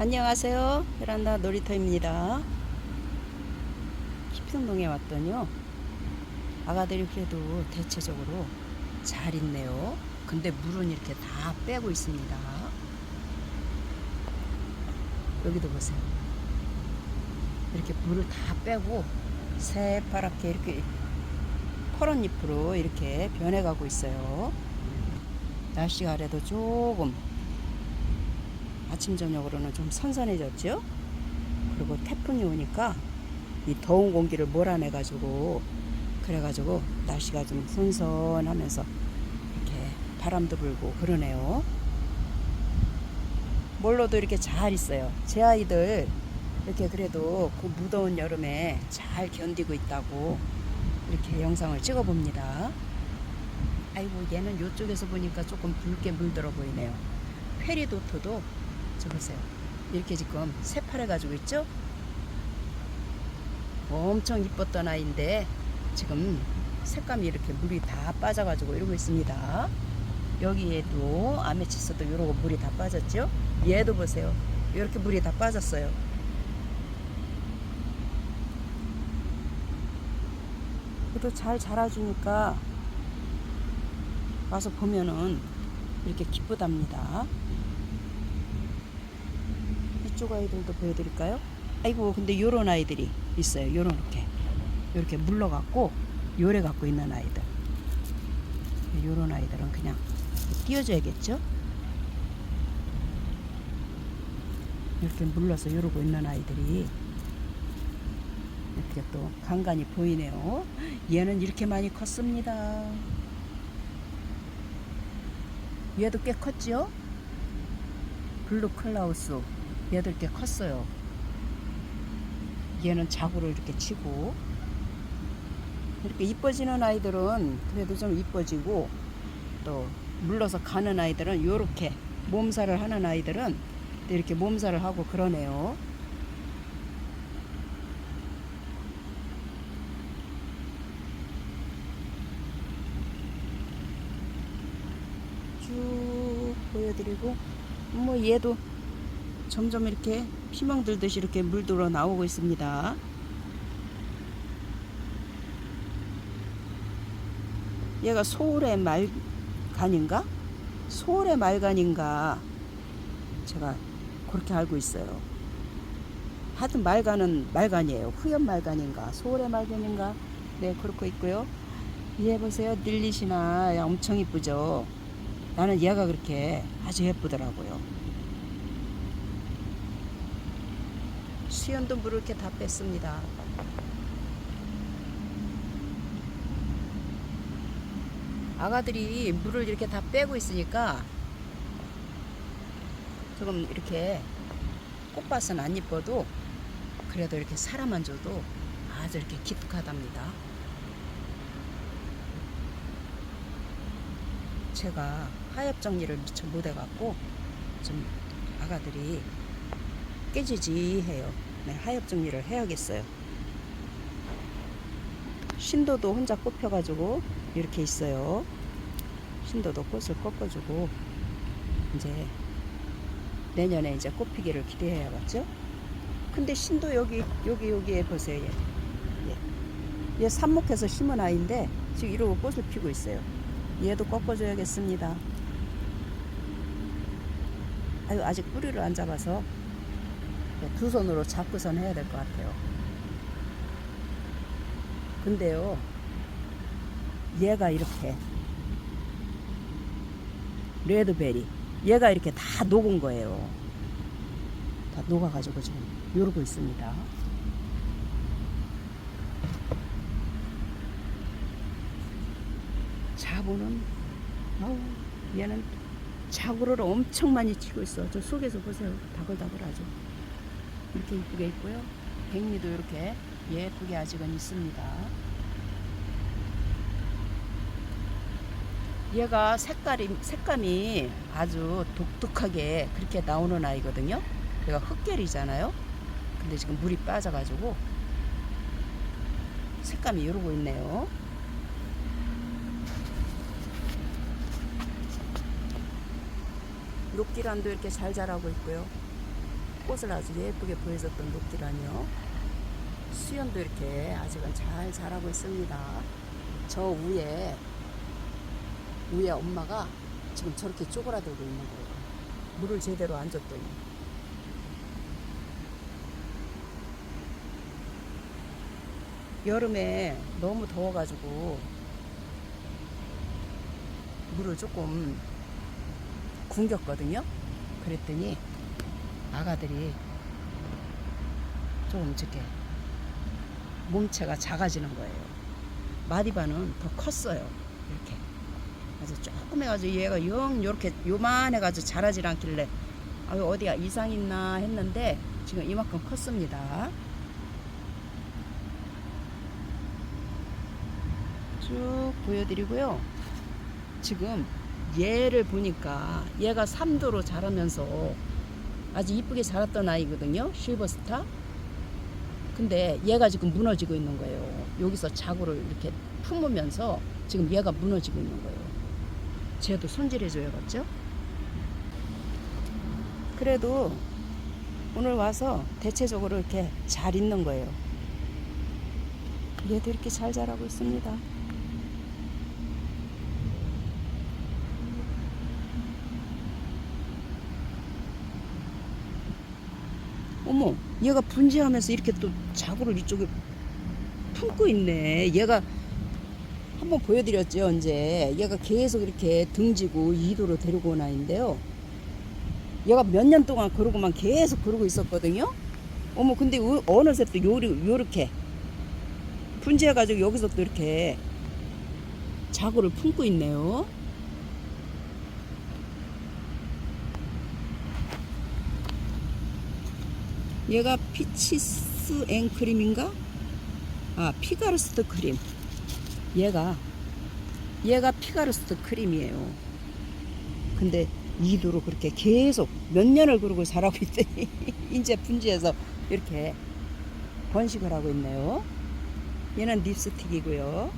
안녕하세요. 베란다 놀이터입니다. 희평동에 왔더니요. 아가들이 그래도 대체적으로 잘 있네요. 근데 물은 이렇게 다 빼고 있습니다. 여기도 보세요. 이렇게 물을 다 빼고 새파랗게 이렇게 파란 잎으로 이렇게 변해가고 있어요. 날씨가 그래도 조금 아침 저녁으로는 좀 선선해졌죠. 그리고 태풍이 오니까 이 더운 공기를 몰아내가지고 그래가지고 날씨가 좀 선선하면서 이렇게 바람도 불고 그러네요. 몰로도 이렇게 잘 있어요. 제 아이들 이렇게 그래도 그 무더운 여름에 잘 견디고 있다고 이렇게 영상을 찍어 봅니다. 아이고 얘는 이쪽에서 보니까 조금 붉게 물들어 보이네요. 페리도토도 저 보세요. 이렇게 지금 새파래 가지고 있죠? 엄청 이뻤던 아이인데 지금 색감이 이렇게 물이 다 빠져가지고 이러고 있습니다. 여기에도 아메치스도 이러고 물이 다 빠졌죠? 얘도 보세요. 이렇게 물이 다 빠졌어요. 그래도 잘 자라주니까 와서 보면은 이렇게 기쁘답니다. 이쪽 아이들도 보여드릴까요? 아이고 근데 요런 아이들이 있어요. 요렇게 요렇게 물러갖고 요래 갖고 있는 아이들. 요런 아이들은 그냥 띄워줘야겠죠? 이렇게 물러서 요러고 있는 아이들이 이렇게 또 간간히 보이네요. 얘는 이렇게 많이 컸습니다. 얘도 꽤 컸죠? 블루 클라우스 얘들 꽤 컸어요. 얘는 자구를 이렇게 치고 이렇게 이뻐지는 아이들은 그래도 좀 이뻐지고 또 물러서 가는 아이들은 요렇게 몸살을 하는 아이들은 또 이렇게 몸살을 하고 그러네요. 쭉 보여드리고 뭐 얘도 점점 이렇게 피멍 들듯이 이렇게 물 들어 나오고 있습니다. 얘가 소울의 말간인가? 소울의 말간인가? 제가 그렇게 알고 있어요. 하여튼 말간은 말간이에요. 후연 말간인가? 소울의 말간인가? 네, 그렇고 있고요. 얘 보세요. 닐리시나 엄청 이쁘죠? 나는 얘가 그렇게 아주 예쁘더라고요. 물을 이렇게 다 뺐습니다. 아가들이 물을 이렇게 다 빼고 있으니까 조금 이렇게 꽃밭은 안 이뻐도 그래도 이렇게 사람만 줘도 아주 이렇게 기특하답니다. 제가 하엽 정리를 미처 못 해갖고 좀 아가들이 깨지지 해요. 네, 하엽 정리를 해야겠어요. 신도도 혼자 꼽혀가지고 이렇게 있어요. 신도도 꽃을 꺾어주고 이제 내년에 이제 꽃피기를 기대해야겠죠. 근데 신도 여기 여기 여기에 보세요. 얘. 얘. 얘 삽목해서 심은 아이인데 지금 이러고 꽃을 피고 있어요. 얘도 꺾어줘야겠습니다. 아유 아직 뿌리를 안 잡아서 두 손으로 잡고선 해야 될 것 같아요. 근데요, 얘가 이렇게 레드베리, 얘가 이렇게 다 녹은 거예요. 다 녹아가지고 지금 이러고 있습니다. 자부는, 아우, 얘는 자구를 엄청 많이 치고 있어. 저 속에서 보세요. 다글다글 하죠. 이렇게 이쁘게 있고요. 백미도 이렇게 예쁘게 아직은 있습니다. 얘가 색깔이 색감이 아주 독특하게 그렇게 나오는 아이거든요. 얘가 흑계리잖아요. 근데 지금 물이 빠져가지고 색감이 이러고 있네요. 녹기란도 이렇게 잘 자라고 있고요. 꽃을 아주 예쁘게 보여줬던 녹디라니요. 수연도 이렇게 아직은 잘 자라고 있습니다. 저 위에 위에 엄마가 지금 저렇게 쪼그라들고 있는 거예요. 물을 제대로 안 줬더니. 여름에 너무 더워가지고 물을 조금 굶겼거든요. 그랬더니 아가들이 조금 이렇게 몸체가 작아지는 거예요. 마디바는 더 컸어요. 이렇게 아주 조금 해가지고 얘가 영 요렇게 요만해가지고 자라질 않길래 아유 어디가 이상 있나 했는데 지금 이만큼 컸습니다. 쭉 보여드리고요. 지금 얘를 보니까 얘가 3도로 자라면서 아주 이쁘게 자랐던 아이거든요. 실버스타. 근데 얘가 지금 무너지고 있는 거예요. 여기서 자구를 이렇게 품으면서 지금 얘가 무너지고 있는 거예요. 쟤도 손질해줘야겠죠? 그래도 오늘 와서 대체적으로 이렇게 잘 있는 거예요. 얘도 이렇게 잘 자라고 있습니다. 어머, 얘가 분지하면서 이렇게 또 자구를 이쪽에 품고 있네. 얘가 한번 보여드렸죠, 언제. 얘가 계속 이렇게 등지고 이도로 데리고 온 아이인데요. 얘가 몇 년 동안 그러고만 계속 그러고 있었거든요. 어머, 근데 어- 어느새 또 요리, 요렇게 분지해가지고 여기서 또 이렇게 자구를 품고 있네요. 얘가 피치스 앵크림인가? 아, 피가르스트 크림. 얘가 얘가 피가르스트 크림이에요. 근데 이도로 그렇게 계속 몇 년을 그러고 자라고 있더니 이제 분지해서 이렇게 번식을 하고 있네요. 얘는 립스틱이고요.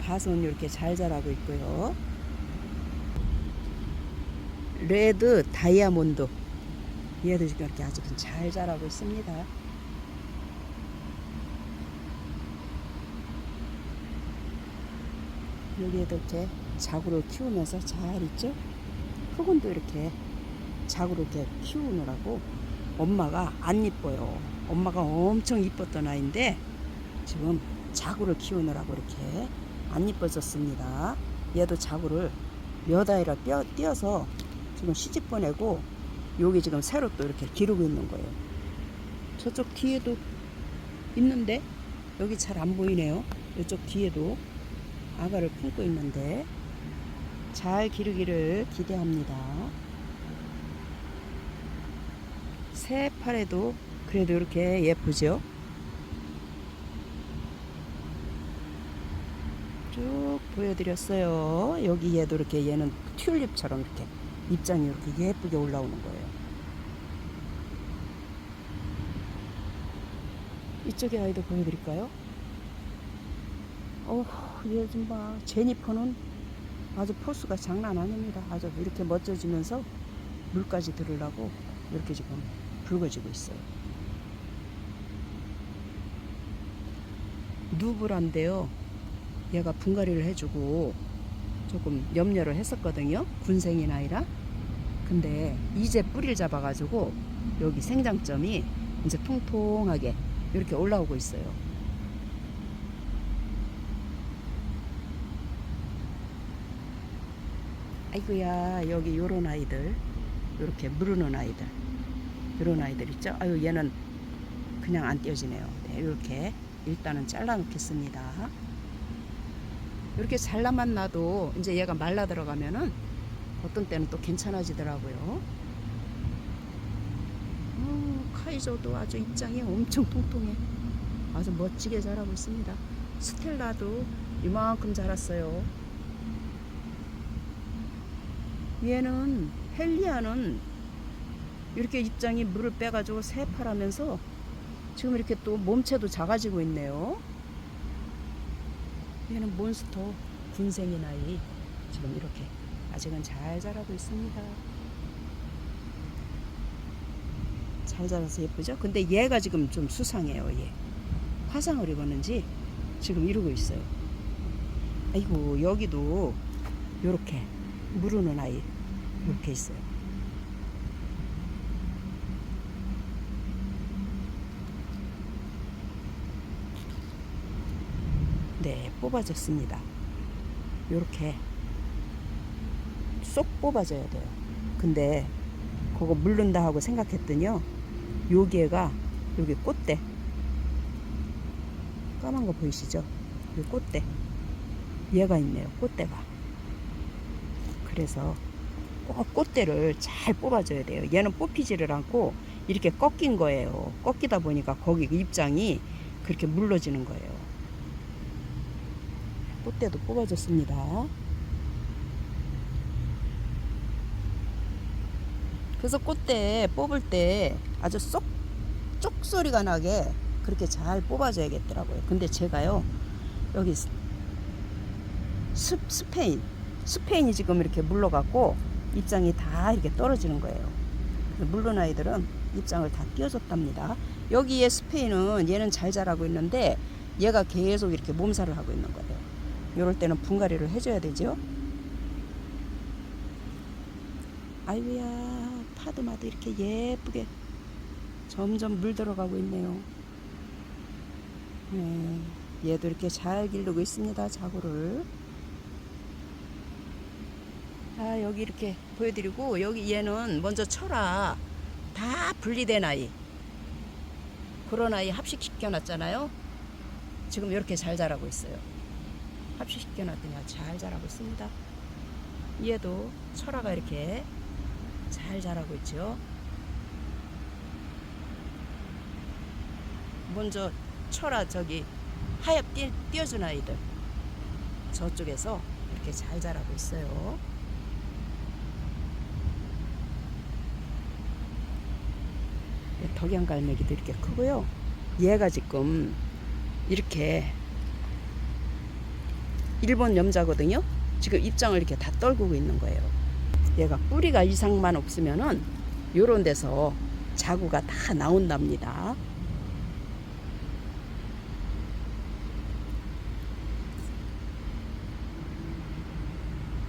밭은 이렇게 잘 자라고 있고요. 레드 다이아몬드 지금 이렇게 아주 잘 자라고 있습니다. 여기에도 이렇게 자구를 키우면서 잘 있죠? 흑은도 이렇게 자구를 이렇게 키우느라고 엄마가 안 이뻐요. 엄마가 엄청 이뻤던 아이인데 지금 자구를 키우느라고 이렇게 안 이뻐졌습니다. 얘도 자구를 몇 아이라 뼈, 띄어서 지금 시집 보내고 여기 지금 새로 또 이렇게 기르고 있는 거예요. 저쪽 뒤에도 있는데 여기 잘 안 보이네요. 이쪽 뒤에도 아가를 품고 있는데 잘 기르기를 기대합니다. 새 팔에도 그래도 이렇게 예쁘죠? 쭉 보여드렸어요. 여기 얘도 이렇게 얘는 튤립처럼 이렇게 입장이 이렇게 예쁘게 올라오는 거예요. 이쪽에 아이도 보여드릴까요? 어우, 얘좀 봐. 제니퍼는 아주 포스가 장난 아닙니다. 아주 이렇게 멋져지면서 물까지 들으려고 이렇게 지금 붉어지고 있어요. 누브란데요. 얘가 분갈이를 해주고 조금 염려를 했었거든요. 군생인 아이라. 근데 이제 뿌리를 잡아가지고 여기 생장점이 이제 통통하게 이렇게 올라오고 있어요. 아이고야 여기 요런 아이들 요렇게 무르는 아이들 요런 아이들 있죠 아유 얘는 그냥 안 떼어지네요 네, 이렇게 일단은 잘라 놓겠습니다 이렇게 잘라만 놔도 이제 얘가 말라 들어가면은 어떤 때는 또 괜찮아지더라고요. 어, 카이저도 아주 입장이 엄청 통통해. 아주 멋지게 자라고 있습니다. 스텔라도 이만큼 자랐어요. 얘는 헬리아는 이렇게 입장이 물을 빼가지고 새파라면서 지금 이렇게 또 몸체도 작아지고 있네요. 얘는 몬스터 군생인 아이 지금 이렇게 아직은 잘 자라고 있습니다. 잘 자라서 예쁘죠? 근데 얘가 지금 좀 수상해요, 얘. 화상을 입었는지 지금 이러고 있어요. 아이고, 여기도 요렇게 무르는 아이 이렇게 있어요. 네, 뽑아졌습니다. 요렇게 쏙 뽑아줘야 돼요. 근데 그거 물른다 하고 생각했더니요. 여기에가 여기 꽃대 까만 거 보이시죠? 이 꽃대 얘가 있네요. 꽃대가 그래서 꼭 꽃대를 잘 뽑아줘야 돼요. 얘는 뽑히지를 않고 이렇게 꺾인 거예요. 꺾이다 보니까 거기 입장이 그렇게 물러지는 거예요. 꽃대도 뽑아줬습니다. 그래서 꽃대 뽑을 때 아주 쏙, 쪽 소리가 나게 그렇게 잘 뽑아줘야겠더라고요. 근데 제가요, 여기 스, 스페인, 스페인이 지금 이렇게 물러갖고 입장이 다 이렇게 떨어지는 거예요. 물른 아이들은 입장을 다 띄워줬답니다. 여기에 스페인은 얘는 잘 자라고 있는데 얘가 계속 이렇게 몸살을 하고 있는 거예요. 이럴 때는 분갈이를 해줘야 되죠. 아이고야 파도마도 이렇게 예쁘게 점점 물 들어가고 있네요. 네, 얘도 이렇게 잘 기르고 있습니다. 자구를. 아 여기 이렇게 보여드리고 여기 얘는 먼저 철아 다 분리된 아이 그런 아이 합식시켜 놨잖아요. 지금 이렇게 잘 자라고 있어요. 합식시켜 놨더니 아주 잘 자라고 있습니다. 얘도 철아가 이렇게 잘 자라고 있죠. 먼저 철아 저기 띄, 띄어준 아이들 저쪽에서 이렇게 잘 자라고 있어요. 덕양갈매기도 이렇게 크고요. 얘가 지금 이렇게 일본 염자거든요. 지금 입장을 이렇게 다 떨구고 있는 거예요. 얘가 뿌리가 이상만 없으면은 요런 데서 자구가 다 나온답니다.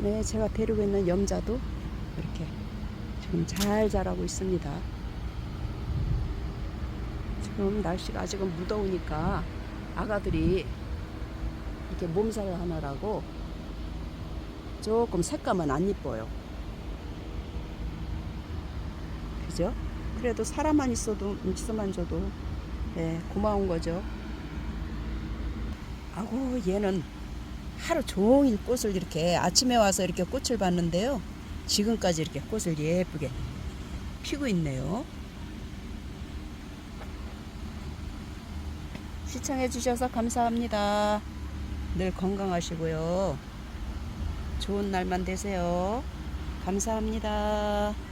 네, 제가 데리고 있는 염자도 이렇게 지금 잘 자라고 있습니다. 지금 날씨가 아직은 무더우니까 아가들이 이렇게 몸살을 하느라고 조금 색감은 안 이뻐요. 그죠? 그래도 사람만 있어도 있어만 줘도 네, 고마운 거죠. 아고 얘는 하루 종일 꽃을 이렇게 아침에 와서 이렇게 꽃을 봤는데요. 지금까지 이렇게 꽃을 예쁘게 피고 있네요. 시청해 주셔서 감사합니다. 늘 건강하시고요. 좋은 날만 되세요. 감사합니다.